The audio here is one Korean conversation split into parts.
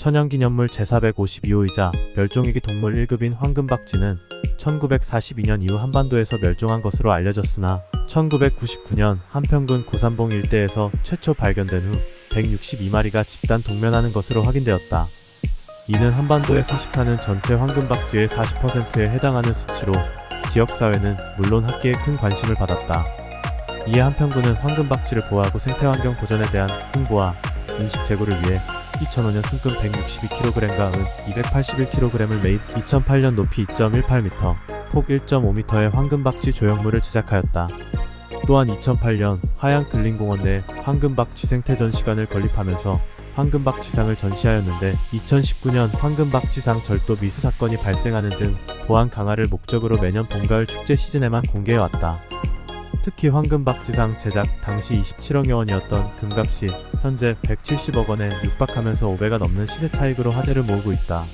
천연기념물 제452호이자 멸종위기 동물 1급인 황금박쥐는 1942년 이후 한반도에서 멸종한 것으로 알려졌으나 1999년 한평군 고산봉 일대에서 최초 발견된 후 162마리가 집단 동면하는 것으로 확인되었다. 이는 한반도에 서식하는 전체 황금박쥐의 40%에 해당하는 수치로 지역사회는 물론 학계에 큰 관심을 받았다. 이에 한평군은 황금박쥐를 보호하고 생태환경 보전에 대한 홍보와 인식 제고를 위해 2005년 순금 162kg과 은 281kg을 매입 2008년 높이 2.18m, 폭 1.5m의 황금박쥐 조형물을 제작하였다. 또한 2008년 하양 근린공원 내 황금박쥐 생태 전시관을 건립하면서 황금박쥐상을 전시하였는데 2019년 황금박쥐상 절도 미수 사건이 발생하는 등 보안 강화를 목적으로 매년 봄가을 축제 시즌에만 공개해왔다. 특히 황금박쥐상 제작 당시 27억여 원이었던 금값이 현재 170억 원에 육박하면서 5배가 넘는 시세 차익으로 화제를 모으고 있다.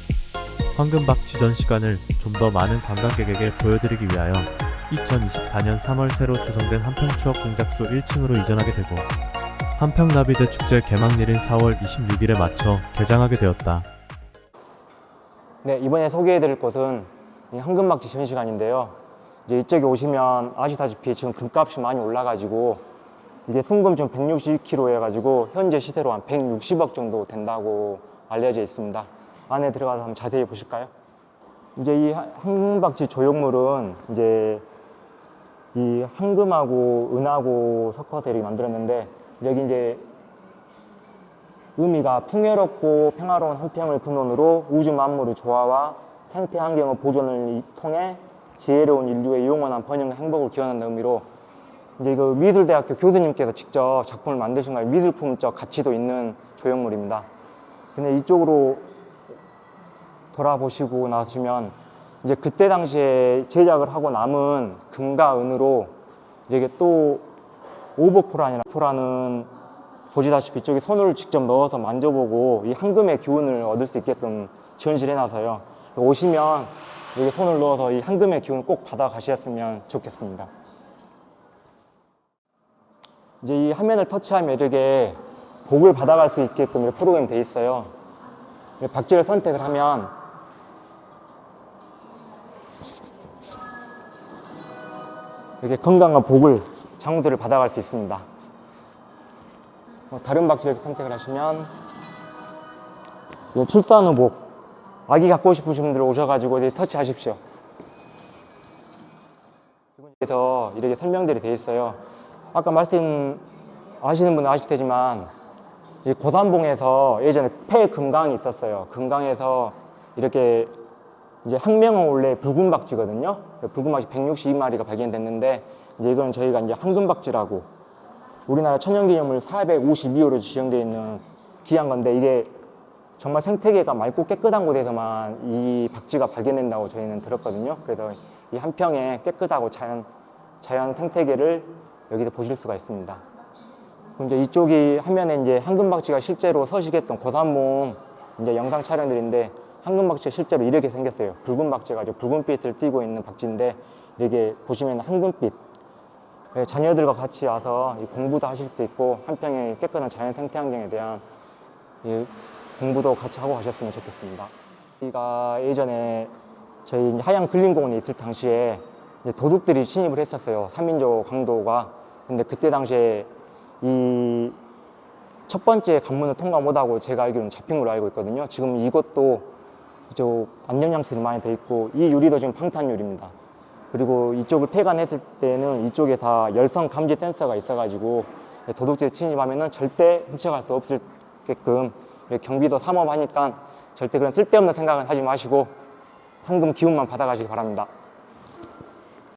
황금박쥐 전시관을 좀 더 많은 관광객에게 보여드리기 위하여 2024년 3월 새로 조성된 한평추억 공작소 1층으로 이전하게 되고 한평나비대 축제 개막일인 4월 26일에 맞춰 개장하게 되었다. 네, 이번에 소개해드릴 곳은 이 황금박쥐 전시관인데요. 이제 이쪽에 오시면 아시다시피 지금 금값이 많이 올라가지고 이게 순금 지금 160kg 해가지고 현재 시세로 한 160억 정도 된다고 알려져 있습니다. 안에 들어가서 한번 자세히 보실까요? 이제 이 하- 황금박쥐 조형물은 이제 이 황금하고 은하고 섞어서 이렇게 만들었는데 여기 이제 의미가 풍요롭고 평화로운 한평을 근원으로 우주 만물의 조화와 생태 환경의 보존을 이- 통해 지혜로운 인류의 영원한 번영과 행복을 기원하는 의미로 이제 그 미술대학교 교수님께서 직접 작품을 만드신 거예요. 미술품적 가치도 있는 조형물입니다. 근데 이쪽으로 돌아보시고 나시면 이제 그때 당시에 제작을 하고 남은 금과 은으로 이게 또 오버포란이라 포라는 보시다시피 이쪽에 손을 직접 넣어서 만져보고 이 황금의 기운을 얻을 수 있게끔 지원실 해놔서요. 오시면 여기 손을 넣어서 이 황금의 기운 꼭 받아 가셨으면 좋겠습니다. 이제 이 화면을 터치하면 이렇게 복을 받아갈 수 있게끔 프로그램 돼 있어요. 박쥐를 선택을 하면 이렇게 건강한 복을 장수를 받아갈 수 있습니다. 뭐 다른 이렇게 선택을 하시면 출산 후 복 아기 갖고 싶으신 분들 오셔가지고 터치하십시오. 그래서 이렇게 설명들이 되어 있어요. 아까 말씀 아시는 분은 아실 테지만 이 고산봉에서 예전에 폐 금강이 있었어요. 금강에서 이렇게 이제 학명은 원래 붉은 박쥐거든요. 붉은 박쥐 162마리가 발견됐는데 이제 이건 저희가 이제 황금박쥐라고 우리나라 천연기념물 452호로 지정되어 있는 귀한 건데 이게 정말 생태계가 맑고 깨끗한 곳에서만 이 박쥐가 발견된다고 저희는 들었거든요. 그래서 이 한평에 깨끗하고 자연, 자연 생태계를 여기서 보실 수가 있습니다. 이제 이쪽이 화면에 이제 황금박쥐가 실제로 서식했던 고산봉 이제 영상 촬영들인데 황금박쥐가 실제로 이렇게 생겼어요. 붉은 박쥐가 아주 붉은빛을 띠고 있는 박쥐인데 이렇게 보시면 황금빛 네, 자녀들과 같이 와서 이 공부도 하실 수 있고 한평의 깨끗한 자연 생태 환경에 대한 이 공부도 같이 하고 가셨으면 좋겠습니다. 여기가 예전에 저희 하양 근린공원에 있을 당시에 도둑들이 침입을 했었어요. 3인조 강도가. 근데 그때 당시에 이 첫 번째 관문을 통과 못하고 제가 알기로는 잡힌 걸로 알고 있거든요. 지금 이것도 이쪽 안전장치들이 많이 돼 있고 이 유리도 지금 방탄 유리입니다. 그리고 이쪽을 폐관했을 때는 이쪽에 다 열선 감지 센서가 있어가지고 도둑질 침입하면은 절대 훔쳐갈 수 없을게끔 이렇게 경비도 삼엄하니까 절대 그런 쓸데없는 생각은 하지 마시고 황금 기운만 받아가시기 바랍니다.